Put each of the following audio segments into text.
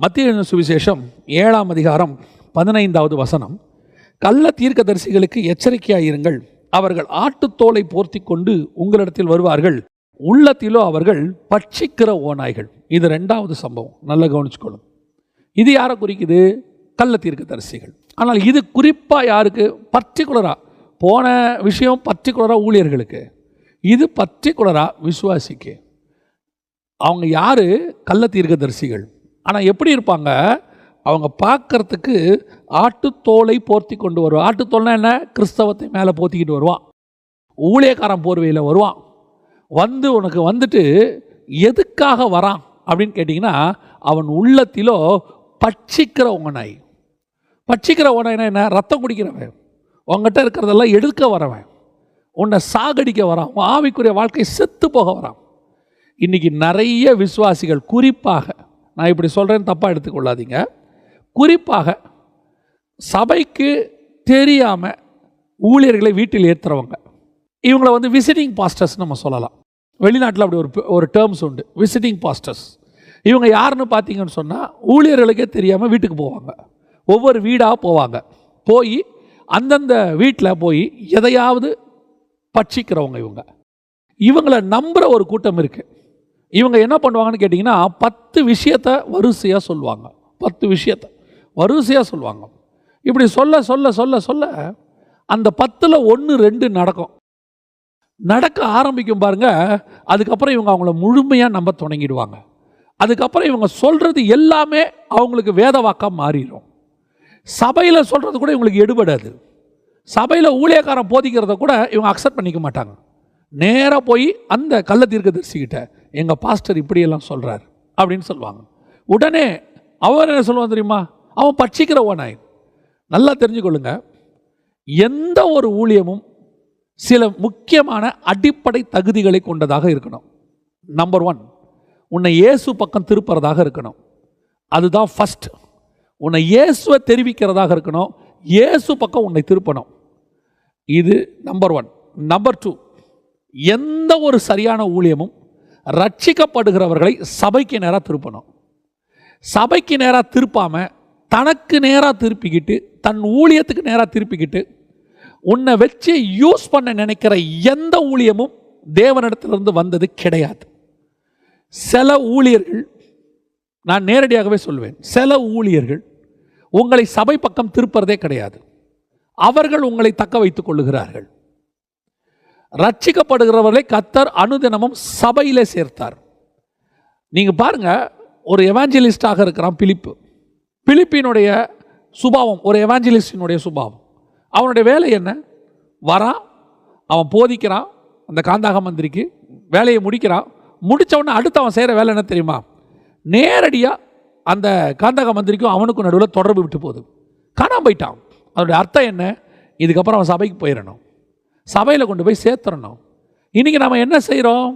மத்திய சுவிசேஷம் ஏழாம் அதிகாரம் பதினைந்தாவது வசனம். கள்ள தீர்க்கதரிசிகளுக்கு எச்சரிக்கையாயிருங்கள். அவர்கள் ஆட்டுத்தோலை போர்த்தி கொண்டு உங்களிடத்தில் வருவார்கள். உள்ளத்திலோ அவர்கள் பட்சிக்கிற ஓநாய்கள். இது ரெண்டாவது சம்பவம். நல்லா கவனிச்சுக்கொள்ளும். இது யாரை குறிக்குது? கள்ள தீர்க்கதரிசிகள். ஆனால் இது குறிப்பாக யாருக்கு? பர்டிகுலராக போன விஷயம் பர்டிகுலராக ஊழியர்களுக்கு. இது பர்டிகுலராக விசுவாசிக்கு. அவங்க யார்? கள்ள தீர்க்கதரிசிகள். ஆனால் எப்படி இருப்பாங்க? அவங்க பார்க்கறதுக்கு ஆட்டுத்தோலை போர்த்தி கொண்டு வருவான் ஆட்டுத்தோல்னா என்ன? கிறிஸ்தவத்தை மேலே போத்திக்கிட்டு வருவான் ஊழியக்காரன் போர்வையில் வருவான். வந்து உனக்கு வந்துட்டு எதுக்காக வரான் அப்படின்னு கேட்டிங்கன்னா அவன் உள்ளத்திலோ பட்சிக்கிற உங்கனாய் பட்சிக்கிற உணவுனா என்ன? ரத்தம் குடிக்கிறவன். உங்ககிட்ட இருக்கிறதெல்லாம் எடுக்க வரவன். உன்னை சாகடிக்க வரான். உன் ஆவிக்குரிய வாழ்க்கை செத்து போக வரான். இன்றைக்கி நிறைய விசுவாசிகள் குறிப்பாக நான் இப்படி சொல்கிறேன்னு தப்பாக எடுத்துக்கொள்ளாதீங்க. குறிப்பாக சபைக்கு தெரியாமல் ஊழியர்களை வீட்டில் ஏற்றுறவங்க இவங்களை வந்து விசிட்டிங் பாஸ்டர்ஸ் நம்ம சொல்லலாம். வெளிநாட்டில் அப்படி ஒரு ஒரு டேர்ம்ஸ் உண்டு. விசிட்டிங் பாஸ்டர்ஸ் இவங்க யாருன்னு பார்த்தீங்கன்னு சொன்னால் ஊழியர்களுக்கே தெரியாமல் வீட்டுக்கு போவாங்க. ஒவ்வொரு வீடாக போவாங்க. போய் அந்தந்த வீட்டில் போய் எதையாவது பட்சிக்கிறவங்க இவங்க. இவங்களை நம்புகிற ஒரு கூட்டம் இருக்குது இவங்க என்ன பண்ணுவாங்கன்னு கேட்டிங்கன்னா பத்து விஷயத்தை வரிசையாக சொல்லுவாங்க. பத்து விஷயத்தை வரிசையாக சொல்லுவாங்க. இப்படி சொல்ல சொல்ல சொல்ல சொல்ல அந்த பத்தில் ஒன்று ரெண்டு நடக்கும். நடக்க ஆரம்பிக்கும் பாருங்க அதுக்கப்புறம் இவங்க அவங்கள முழுமையாக நம்ப தொடங்கிடுவாங்க. அதுக்கப்புறம் இவங்க சொல்கிறது எல்லாமே அவங்களுக்கு வேதவாக்காக மாறிடும் சபையில் சொல்கிறது கூட இவங்களுக்கு எடுபடாது. சபையில் ஊழியக்காரன் போதிக்கிறத கூட இவங்க அக்செப்ட் பண்ணிக்க மாட்டாங்க. நேராக போய் அந்த கள்ள தீர்க்கதரிசிக்கிட்ட எங்கள் பாஸ்டர் இப்படியெல்லாம் சொல்கிறார் அப்படின்னு சொல்லுவாங்க. உடனே அவர் என்ன சொல்லுவான் தெரியுமா? அவன் பட்சிக்கிற ஓனாய் நல்லா தெரிஞ்சுக்கொள்ளுங்க. எந்த ஒரு ஊழியமும் சில முக்கியமான அடிப்படை தகுதிகளை கொண்டதாக இருக்கணும். நம்பர் ஒன் உன்னை இயேசு பக்கம் திருப்புறதாக இருக்கணும். அதுதான் ஃபஸ்ட் உன்னை இயேசுவை தெரிவிக்கிறதாக இருக்கணும். இயேசு பக்கம் உன்னை திருப்பணும். இது நம்பர் ஒன் நம்பர் டூ எந்த ஒரு சரியான ஊழியமும் ரட்சிக்கப்படுகிறவர்களை சபைக்கு நேராக திருப்பணும். சபைக்கு நேராக திருப்பாமல் தனக்கு நேராக திருப்பிக்கிட்டு தன் ஊழியத்துக்கு நேராக திருப்பிக்கிட்டு உன்னை வச்சு யூஸ் பண்ண நினைக்கிற எந்த ஊழியமும் தேவனிடத்திலிருந்து வந்தது கிடையாது. சில ஊழியர்கள் நான் நேரடியாகவே சொல்லுவேன் சில ஊழியர்கள் உங்களை சபை பக்கம் திருப்பறதே கிடையாது. அவர்கள் உங்களை தக்க வைத்துக் கொள்ளுகிறார்கள். ரட்சிக்கப்படுகிறவர்களை கத்தர் அனுதினமும் சபையிலே சேர்த்தார். நீங்க பாருங்க ஒரு எவாஞ்சலிஸ்டாக இருக்கிறான் பிலிப்பு. பிலிப்பினுடைய சுபாவம் ஒரு எவாஞ்சலிஸ்டினுடைய சுபாவம். அவனுடைய வேலை என்ன? வரான் அவன் போதிக்கிறான் அந்த காந்தாக மந்திரிக்கு வேலையை முடிக்கிறான். முடித்தவொடனே அடுத்து அவன் செய்கிற வேலை என்ன தெரியுமா? நேரடியாக அந்த காந்தக மந்திரிக்கும் அவனுக்கும் நடுவில் தொடர்பு விட்டு போகுது. காணாம போயிட்டான். அதனுடைய அர்த்தம் என்ன? இதுக்கப்புறம் அவன் சபைக்கு போயிடணும் சபையில் கொண்டு போய் சேர்த்துறணும். இன்றைக்கி நம்ம என்ன செய்கிறோம்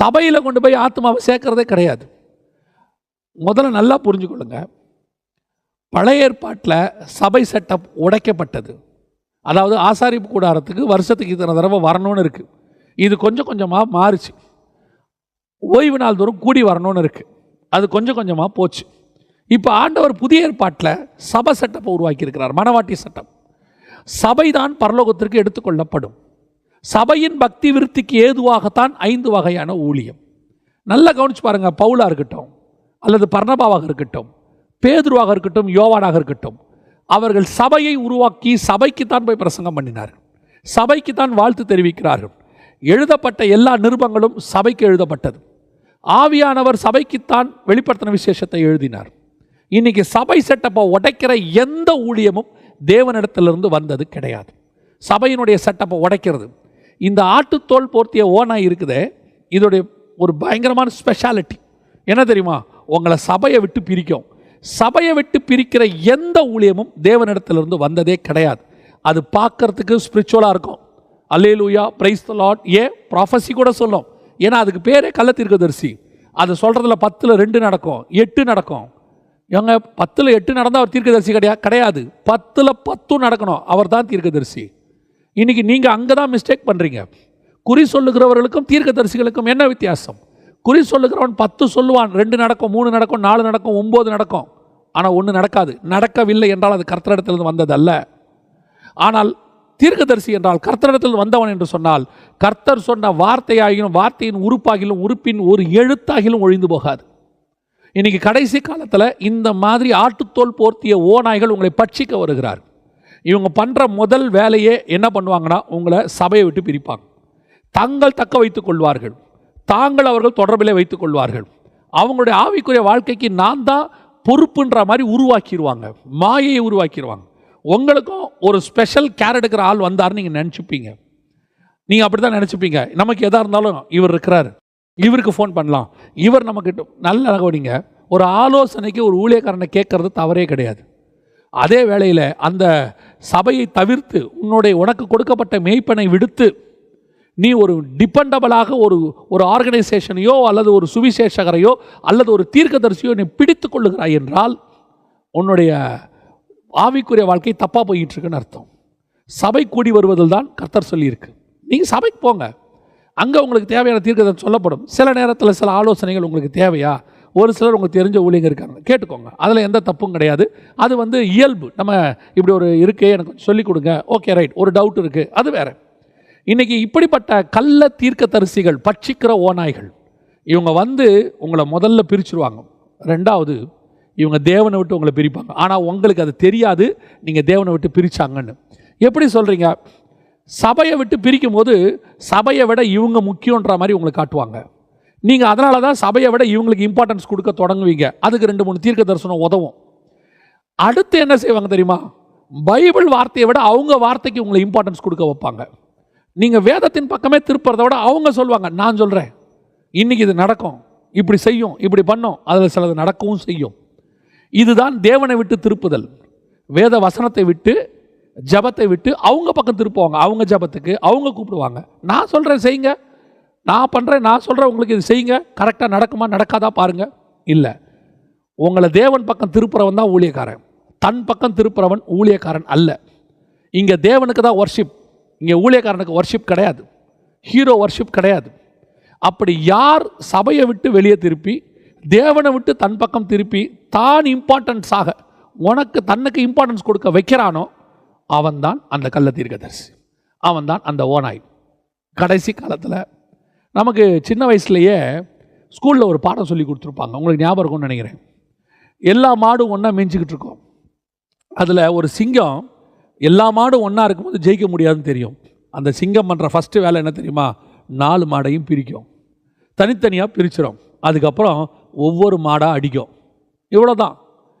சபையில் கொண்டு போய் ஆத்மாவை சேர்க்கறதே கிடையாது. முதல்ல நல்லா புரிஞ்சுக்கொள்ளுங்க. பழைய ஏற்பாட்டில் சபை செட்டப் உடைக்கப்பட்டது. அதாவது ஆசாரிப்பு கூடாரத்துக்கு வருஷத்துக்கு இத்தனை தடவை வரணும்னு இருக்குது இது கொஞ்சம் கொஞ்சமாக மாறுச்சு. ஓய்வு நாள் தோறும் கூடி வரணும்னு இருக்குது அது கொஞ்சம் கொஞ்சமாக போச்சு. இப்போ ஆண்டவர் புதிய ஏற்பாட்டில் சபை செட்டப்பை உருவாக்கியிருக்கிறார். மனவாட்டி சட்டம் சபைதான் பரலோகத்திற்கு எடுத்துக்கொள்ளப்படும். சபையின் பக்தி விருத்திக்கு ஏதுவாகத்தான் ஐந்து வகையான ஊழியம். நல்லா கவனிச்சு பாருங்க பவுலாக இருக்கட்டும் அல்லது பர்ணபாவாக இருக்கட்டும் பேதுருவாக இருக்கட்டும் யோவானாக இருக்கட்டும் அவர்கள் சபையை உருவாக்கி சபைக்குத்தான் போய் பிரசங்கம் பண்ணினார்கள். சபைக்குத்தான் வாழ்த்து தெரிவிக்கிறார்கள். எழுதப்பட்ட எல்லா நிருபங்களும் சபைக்கு எழுதப்பட்டது. ஆவியானவர் சபைக்குத்தான் வெளிப்படுத்தின விசேஷத்தை எழுதினார். இன்னைக்கு சபை செட்டப்பை உடைக்கிற எந்த ஊழியமும் தேவனிடத்திலிருந்து வந்தது கிடையாது. சபையினுடைய செட்டப்பை உடைக்கிறது. இந்த ஆட்டுத்தோல் போர்த்திய ஓனாய் இருக்குதே இதோடைய ஒரு பயங்கரமான ஸ்பெஷாலிட்டி என்ன தெரியுமா? உங்களை சபையை விட்டு பிரிக்கும். சபையை விட்டு பிரிக்கிற எந்த ஊழியமும் தேவனிடத்திலிருந்து வந்ததே கிடையாது. அது பார்க்கறதுக்கு ஸ்பிரிச்சுவலாக இருக்கும். அல்லேலூயா praise the Lord a prophecy கூட சொல்லும். ஏன்னா அதுக்கு பேரே கள்ள அதை அது சொல்கிறதுல பத்தில் ரெண்டு நடக்கும் எட்டு நடக்கும். எங்க பத்தில் எட்டு நடந்தால் அவர் தீர்க்கதரிசி கிடையாது கிடையாது. பத்தில் பத்தும் நடக்கணும். அவர் தான் தீர்க்கதரிசி. இன்னைக்கு நீங்கள் அங்கே தான் மிஸ்டேக் பண்ணுறீங்க குறி சொல்லுகிறவர்களுக்கும் தீர்க்கதரிசிகளுக்கும் என்ன வித்தியாசம்? குறி சொல்லுகிறவன் பத்து சொல்லுவான். ரெண்டு நடக்கும் மூணு நடக்கும் நாலு நடக்கும் ஒம்பது நடக்கும். ஆனால் ஒன்று நடக்காது. நடக்கவில்லை என்றால் அது கர்த்தரிடத்திலிருந்து வந்ததல்ல. ஆனால் தீர்க்கதரிசி என்றால் கர்த்தரிடத்தில் வந்தவன் என்று சொன்னால் கர்த்தர் சொன்ன வார்த்தையாகிலும் வார்த்தையின் உறுப்பாகிலும் உறுப்பின் ஒரு எழுத்தாகிலும் ஒழிந்து போகாது. இன்னைக்கு கடைசி காலத்தில் இந்த மாதிரி ஆட்டுத்தோல் போர்த்திய ஓநாய்கள் உங்களை பட்சிக்க வருகிறார். இவங்க பண்ணுற முதல் வேலையே என்ன பண்ணுவாங்கன்னா உங்களை சபையை விட்டு பிரிப்பாங்க. தங்கள் தக்க வைத்துக் கொள்வார்கள். தாங்கள் அவர்கள் தொடர்பிலே வைத்துக் கொள்வார்கள். அவங்களுடைய ஆவிக்குரிய வாழ்க்கைக்கு நான் தான் பொறுப்புன்ற மாதிரி உருவாக்கிடுவாங்க மாயையை உருவாக்கிடுவாங்க உங்களுக்கும் ஒரு ஸ்பெஷல் கேர் எடுக்கிற ஆள் வந்தார்னு நீங்கள் நினச்சிப்பீங்க. நீங்கள் அப்படி தான் நினச்சிப்பீங்க. நமக்கு எதாக இருந்தாலும் இவர் இருக்கிறார். இவருக்கு ஃபோன் பண்ணலாம். இவர் நமக்கு நல்ல கவனிங்க ஒரு ஆலோசனைக்கு ஒரு ஊழியக்காரனை கேட்கறது தவறே கிடையாது. அதே வேளையில் அந்த சபையை தவிர்த்து உன்னுடைய உனக்கு கொடுக்கப்பட்ட மெய்ப்பனை விடுத்து நீ ஒரு டிபெண்டபிளாக ஒரு ஒரு ஆர்கனைசேஷனையோ அல்லது ஒரு சுவிசேஷகரையோ அல்லது ஒரு தீர்க்கதரிசியோ நீ பிடித்து கொள்ளுகிறாய் என்றால் உன்னுடைய ஆவிக்குரிய வாழ்க்கை தப்பாக போயிட்டு இருக்குன்னு அர்த்தம். சபை கூடி வருவதில் தான் கர்த்தர் சொல்லியிருக்கு. நீங்கள் சபைக்கு போங்க. அங்கே உங்களுக்கு தேவையான தீர்க்கதரிசி சொல்லப்படும். சில நேரத்தில் சில ஆலோசனைகள் உங்களுக்கு தேவையா? ஒரு சிலர் உங்களுக்கு தெரிஞ்ச ஊழியங்க இருக்காங்க. கேட்டுக்கோங்க. அதில் எந்த தப்பும் கிடையாது. அது வந்து இயல்பு. நம்ம இப்படி ஒரு இருக்கே எனக்கு சொல்லிக் கொடுங்க. ஓகே ரைட் ஒரு டவுட் இருக்குது அது வேற. இன்றைக்கி இப்படிப்பட்ட கள்ள தீர்க்கதரிசிகள் பட்சிக்கிற ஓநாய்கள் இவங்க வந்து உங்களை முதல்ல பிரிச்சுருவாங்க. ரெண்டாவது இவங்க தேவனை விட்டு உங்களை பிரிப்பாங்க. ஆனால் உங்களுக்கு அது தெரியாது. நீங்கள் தேவனை விட்டு பிரித்தாங்கன்னு எப்படி சொல்கிறீங்க சபையை விட்டு பிரிக்கும் போது சபையை விட இவங்க முக்கியன்ற மாதிரி உங்களை காட்டுவாங்க. நீங்கள் அதனால தான் சபையை விட இவங்களுக்கு இம்பார்ட்டன்ஸ் கொடுக்க தொடங்குவீங்க. அதுக்கு ரெண்டு மூணு தீர்க்க தரிசனம் உதவும். அடுத்து என்ன செய்வாங்க தெரியுமா? பைபிள் வார்த்தையை விட அவங்க வார்த்தைக்கு உங்களை இம்பார்ட்டன்ஸ் கொடுக்க வைப்பாங்க. நீங்கள் வேதத்தின் பக்கமே திருப்புறத விட அவங்க சொல்லுவாங்க நான் சொல்கிறேன் இன்னைக்கு இது நடக்கும். இப்படி செய்யும். இப்படி பண்ணும். அதில் சிலது நடக்கவும் செய்யும். இதுதான் தேவனை விட்டு திருப்புதல். வேத வசனத்தை விட்டு ஜபத்தை விட்டு அவங்க பக்கம் திருப்புவாங்க. அவங்க ஜபத்துக்கு அவங்க கூப்பிடுவாங்க. நான் சொல்கிறேன் செய்யுங்க. நான் பண்ணுறேன் நான் சொல்கிறேன் உங்களுக்கு இது செய்யுங்க. கரெக்டாக நடக்குமா நடக்காதா பாருங்கள் இல்லை. உங்களை தேவன் பக்கம் திருப்புறவன் தான் ஊழியக்காரன். தன் பக்கம் திருப்புறவன் ஊழியக்காரன் அல்ல. இங்கே தேவனுக்கு தான் ஒர்ஷிப் இங்கே ஊழியக்காரனுக்கு ஒர்ஷிப் கிடையாது. ஹீரோ ஒர்ஷிப் கிடையாது. அப்படி யார் சபையை விட்டு வெளியே திருப்பி தேவனை விட்டு தன் பக்கம் திருப்பி தான் இம்பார்ட்டன்ஸாக உனக்கு தன்னுக்கு இம்பார்ட்டன்ஸ் கொடுக்க வைக்கிறானோ அவன்தான் அந்த கள்ள தீர்க்கதரிசி. அவன்தான் அந்த ஓனாய் கடைசி காலத்தில் நமக்கு சின்ன வயசுலேயே ஸ்கூலில் ஒரு பாடம் சொல்லி கொடுத்துருப்பாங்க. உங்களுக்கு ஞாபகம் இருக்கும்னு நினைக்கிறேன். எல்லா மாடும் ஒன்றா மேய்ஞ்சிக்கிட்டு இருக்கோம். அதில் ஒரு சிங்கம் எல்லா மாடும் ஒன்றா இருக்கும்போது ஜெயிக்க முடியாதுன்னு தெரியும். அந்த சிங்கம் பண்ணுற ஃபஸ்ட்டு வேலை என்ன தெரியுமா? நாலு மாடையும் பிரிக்கும். தனித்தனியாக பிரிச்சிடும் அதுக்கப்புறம் ஒவ்வொரு மாடாக அடிக்கும். இவ்வளோதான்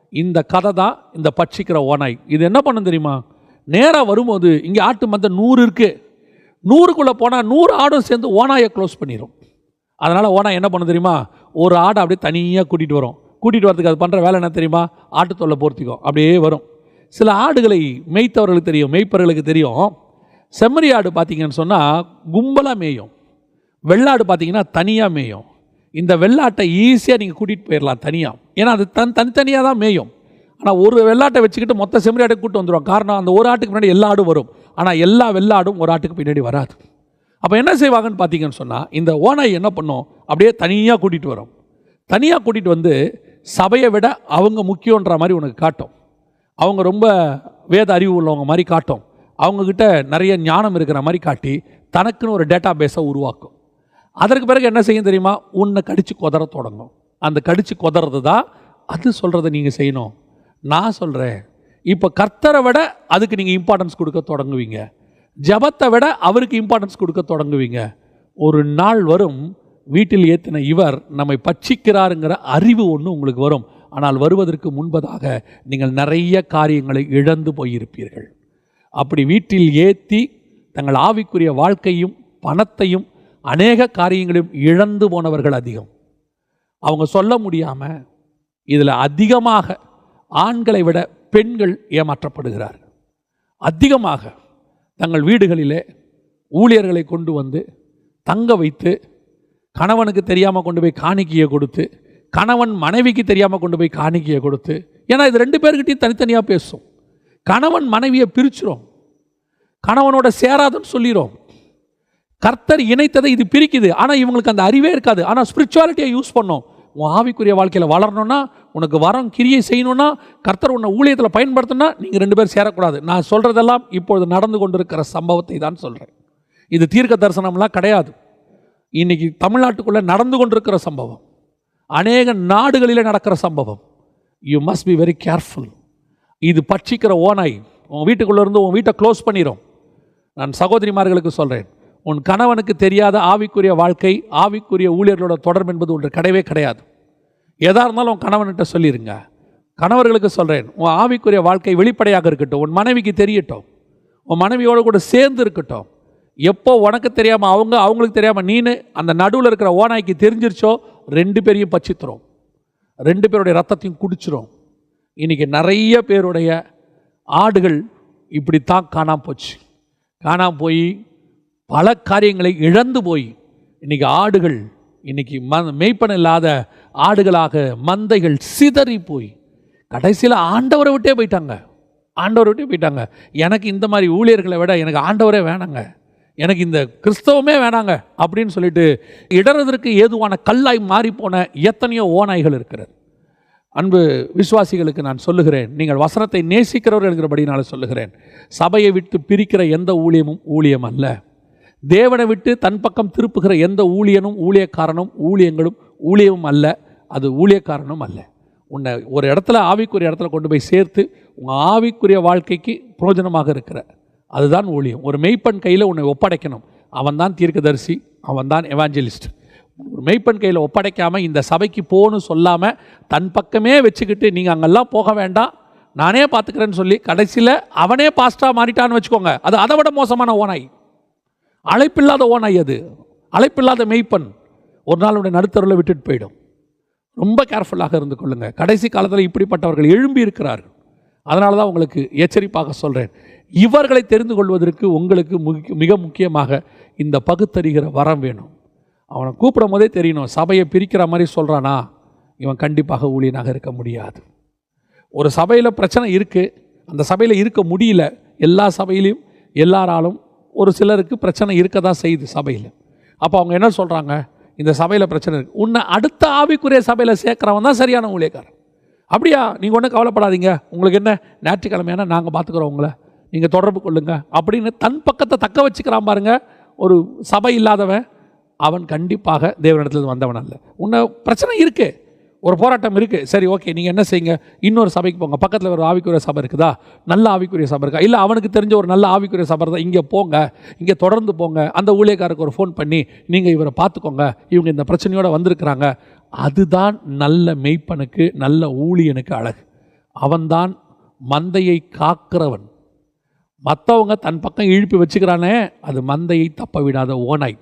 இந்த கதை தான் இந்த பட்சிக்கிற ஓனாய் இது என்ன பண்ணும் தெரியுமா? நேராக வரும்போது இங்கே ஆட்டு மந்த நூறு இருக்குது நூறுக்குள்ளே போனால் நூறு ஆடும் சேர்ந்து ஓனாயை க்ளோஸ் பண்ணிடும் அதனால் ஓனா என்ன பண்ணும் தெரியுமா? ஒரு ஆடை அப்படியே தனியாக கூட்டிகிட்டு வரும். கூட்டிகிட்டு வரதுக்கு அது பண்ணுற வேலை என்ன தெரியுமா? ஆட்டுத்தொல்லை போர்த்திக்கும். அப்படியே வரும். சில ஆடுகளை மேய்த்தவர்களுக்கு தெரியும் மேய்ப்பவர்களுக்கு தெரியும். செம்மறி ஆடு பார்த்தீங்கன்னு சொன்னால் கும்பலாக மேயும். வெள்ளாடு பார்த்தீங்கன்னா தனியாக மேயும். இந்த வெள்ளாட்டை ஈஸியாக நீங்கள் கூட்டிகிட்டு போயிடலாம் தனியாக ஏன்னா அது தன் தனித்தனியாக தான் மேயும். ஆனால் ஒரு வெள்ளாட்டை வச்சுக்கிட்டு மொத்த செம்மறி ஆட்டை கூட்டு வந்துடும் காரணம் அந்த ஒரு ஆட்டுக்கு முன்னாடி எல்லா ஆடும் வரும். ஆனால் எல்லா வெள்ளாடும் ஒரு ஆட்டுக்கு பின்னாடி வராது. அப்போ என்ன செய்வாங்கன்னு பார்த்தீங்கன்னு சொன்னால் இந்த ஓனாய் என்ன பண்ணும்? அப்படியே தனியாக கூட்டிகிட்டு வரும். தனியாக கூட்டிகிட்டு வந்து சபையை விட அவங்க முக்கியன்ற மாதிரி உனக்கு காட்டும். அவங்க ரொம்ப வேத அறிவு உள்ளவங்க மாதிரி காட்டும். அவங்கக்கிட்ட நிறைய ஞானம் இருக்கிற மாதிரி காட்டி தனக்குன்னு ஒரு டேட்டா பேஸை உருவாக்கும். அதற்கு பிறகு என்ன செய்யும் தெரியுமா? உன்னை கடித்து கொதற தொடங்கும். அந்த கடித்து கொதறது தான் அது சொல்கிறத நீங்கள் செய்யணும். நான் சொல்கிறேன் இப்போ கர்த்தரை விட அதுக்கு நீங்கள் இம்பார்ட்டன்ஸ் கொடுக்க தொடங்குவீங்க. ஜபத்தை விட அவருக்கு இம்பார்ட்டன்ஸ் கொடுக்க தொடங்குவீங்க. ஒரு நாள் வரும் வீட்டில் ஏற்றின இவர் நம்மை பட்சிக்கிறாருங்கிற அறிவு ஒன்று உங்களுக்கு வரும். ஆனால் வருவதற்கு முன்பதாக நீங்கள் நிறைய காரியங்களை இழந்து போயிருப்பீர்கள். அப்படி வீட்டில் ஏற்றி தங்கள் ஆவிக்குரிய வாழ்க்கையும் பணத்தையும் அநேக காரியங்களையும் இழந்து போனவர்கள் அதிகம். அவங்க சொல்ல முடியாமல் இதில் அதிகமாக ஆண்களை விட பெண்கள் ஏமாற்றப்படுகிறார்கள். அதிகமாக தங்கள் வீடுகளிலே ஊழியர்களை கொண்டு வந்து தங்க வைத்து கணவனுக்கு தெரியாமல் கொண்டு போய் காணிக்கையை கொடுத்து கணவன் மனைவிக்கு தெரியாமல் கொண்டு போய் காணிக்கையை கொடுத்து ஏன்னா இது ரெண்டு பேர்கிட்டையும் தனித்தனியாக பேசும். கணவன் மனைவியை பிரிச்சிரும் கணவனோட சேராதுன்னு சொல்லிடும் கர்த்தர் இணைத்ததை இது பிரிக்குது. ஆனால் இவங்களுக்கு அந்த அறிவே இருக்காது. ஆனால் ஸ்பிரிச்சுவாலிட்டியை யூஸ் பண்ணோம். உன் ஆவிக்குரிய வாழ்க்கையில் வளரணும்னா உனக்கு வரம் கிரியை செய்யணும்னா கர்த்தர் உன்னை ஊழியத்தில் பயன்படுத்தினா நீங்கள் ரெண்டு பேரும் சேரக்கூடாது. நான் சொல்கிறதெல்லாம் இப்பொழுது நடந்து கொண்டிருக்கிற சம்பவத்தை தான் சொல்கிறேன் இது தீர்க்க தரிசனம்லாம் கிடையாது. இன்னைக்கு தமிழ்நாட்டுக்குள்ளே நடந்து கொண்டிருக்கிற சம்பவம். அநேக நாடுகளில் நடக்கிற சம்பவம். You must be very careful இது பட்சிக்கிற ஓனாய் உன் வீட்டுக்குள்ளேருந்து உன் வீட்டை க்ளோஸ் பண்ணிடும் நான் சகோதரிமார்களுக்கு சொல்கிறேன் உன் கணவனுக்கு தெரியாத ஆவிக்குரிய வாழ்க்கை ஆவிக்குரிய ஊழியர்களோட தொடர்பு என்பது ஒன்று கிடையவே கிடையாது. எதாக இருந்தாலும் உன் கணவன்கிட்ட சொல்லிடுங்க கணவர்களுக்கு சொல்கிறேன் உன் ஆவிக்குரிய வாழ்க்கை வெளிப்படையாக இருக்கட்டும். உன் மனைவிக்கு தெரியட்டும். உன் மனைவியோடு கூட சேர்ந்து இருக்கட்டும். எப்போ உனக்கு தெரியாமல் அவங்க அவங்களுக்கு தெரியாமல் நீனு அந்த நடுவில் இருக்கிற ஓனாய்க்கு தெரிஞ்சிருச்சோ ரெண்டு பேரையும் பச்சித்துறோம் ரெண்டு பேருடைய ரத்தத்தையும் குடிச்சிரும். இன்றைக்கி நிறைய பேருடைய ஆடுகள் இப்படித்தான் காணாமல் போச்சு. காணாமல் போய் பல காரியங்களை இழந்து போய் இன்றைக்கி ஆடுகள் இன்றைக்கி ம மெய்ப்பன் இல்லாத ஆடுகளாக மந்தைகள் சிதறி போய் கடைசியில் ஆண்டவரை விட்டே போயிட்டாங்க. ஆண்டவரை விட்டே போயிட்டாங்க. எனக்கு இந்த மாதிரி ஊழியர்களை விட எனக்கு ஆண்டவரே வேணாங்க. எனக்கு இந்த கிறிஸ்தவமே வேணாங்க அப்படின்னு சொல்லிட்டு இடறதற்கு ஏதுவான கல்லாய் மாறிப்போன எத்தனையோ ஓநாய்கள் இருக்கிறது. அன்பு விசுவாசிகளுக்கு நான் சொல்லுகிறேன் நீங்கள் வசனத்தை நேசிக்கிறவர்கள் என்கிறபடினால சொல்லுகிறேன். சபையை விட்டு பிரிக்கிற எந்த ஊழியமும் ஊழியம் அல்ல. தேவனை விட்டு தன் பக்கம் திருப்புகிற எந்த ஊழியனும் ஊழியக்காரனும் ஊழியங்களும் ஊழியமும் அல்ல. அது ஊழியக்காரனும் அல்ல. உன்னை ஒரு இடத்துல ஆவிக்குரிய இடத்துல கொண்டு போய் சேர்த்து உங்கள் ஆவிக்குரிய வாழ்க்கைக்கு பிரயோஜனமாக இருக்கிற. அதுதான் ஊழியம். ஒரு மெய்ப்பெண் கையில் உன்னை ஒப்படைக்கணும். அவன் தான் தீர்க்கதரிசி அவன் தான் எவாஞ்சலிஸ்ட் ஒரு மெய்ப்பெண் கையில் ஒப்படைக்காமல் இந்த சபைக்கு போன்னு சொல்லாமல் தன் பக்கமே வச்சுக்கிட்டு நீங்கள் அங்கெல்லாம் போக வேண்டாம். நானே பார்த்துக்கிறேன்னு சொல்லி கடைசியில் அவனே பாஸ்ட்டாக மாறிட்டான்னு வச்சுக்கோங்க. அது அதை விட மோசமான ஓனாய் அழைப்பில்லாத ஓனாய் அது. அழைப்பில்லாத மெய்ப்பன் ஒரு நாள் உடைய நடுத்தருவில் விட்டுட்டு போயிடும். ரொம்ப கேர்ஃபுல்லாக இருந்து கொள்ளுங்கள் கடைசி காலத்தில் இப்படிப்பட்டவர்கள் எழும்பி இருக்கிறார்கள். அதனால தான் உங்களுக்கு எச்சரிப்பாக சொல்கிறேன் இவர்களை தெரிந்து கொள்வதற்கு உங்களுக்கு மிக முக்கியமாக இந்த பகுத்தறிகிற வரம் வேணும். அவனை கூப்பிடும் போதே தெரியணும். சபையை பிரிக்கிற மாதிரி சொல்கிறானா இவன் கண்டிப்பாக ஊழியனாக இருக்க முடியாது. ஒரு சபையில் பிரச்சனை இருக்குது அந்த சபையில் இருக்க முடியல. எல்லா சபையிலையும் எல்லாராலும் ஒரு சிலருக்கு பிரச்சனை இருக்க தான் செய்யுது சபையில். அப்போ அவங்க என்ன சொல்கிறாங்க இந்த சபையில் பிரச்சனை இருக்குது உன்னை அடுத்த ஆவிக்குரிய சபையில் சேர்க்குறவன் தான் சரியான ஊழியக்காரன். அப்படியா? நீங்கள் ஒன்றும் கவலைப்படாதீங்க. உங்களுக்கு என்ன? ஞாயிற்றுக்கிழமையான நாங்கள் பார்த்துக்குறோம் உங்களை. நீங்கள் தொடர்பு கொள்ளுங்க. அப்படின்னு தன் பக்கத்தை தக்க வச்சுக்கிறான் பாருங்க. ஒரு சபை இல்லாதவன் அவன் கண்டிப்பாக தேவனிடத்துல வந்தவன் அல்ல. உன்னை பிரச்சனை இருக்குது ஒரு போராட்டம் இருக்குது சரி ஓகே நீங்கள் என்ன செய்யுங்க? இன்னொரு சபைக்கு போங்க. பக்கத்தில் ஒரு ஆவிக்குரிய சபை இருக்குதா? நல்ல ஆவிக்குரிய சபை இருக்கா? இல்லை அவனுக்கு தெரிஞ்ச ஒரு நல்ல ஆவிக்குரிய சபை தான் இங்கே போங்க. இங்கே தொடர்ந்து போங்க. அந்த ஊழியக்காரருக்கு ஒரு ஃபோன் பண்ணி நீங்கள் இவரை பார்த்துக்கோங்க. இவங்க இந்த பிரச்சனையோடு வந்திருக்கிறாங்க. அதுதான் நல்ல மெய்ப்பனுக்கு நல்ல ஊழியனுக்கு அழகு. அவன்தான் மந்தையை காக்கிறவன். மற்றவங்க தன் பக்கம் இழுப்பி வச்சுக்கிறானே அது மந்தையை தப்ப விடாத ஓனாய்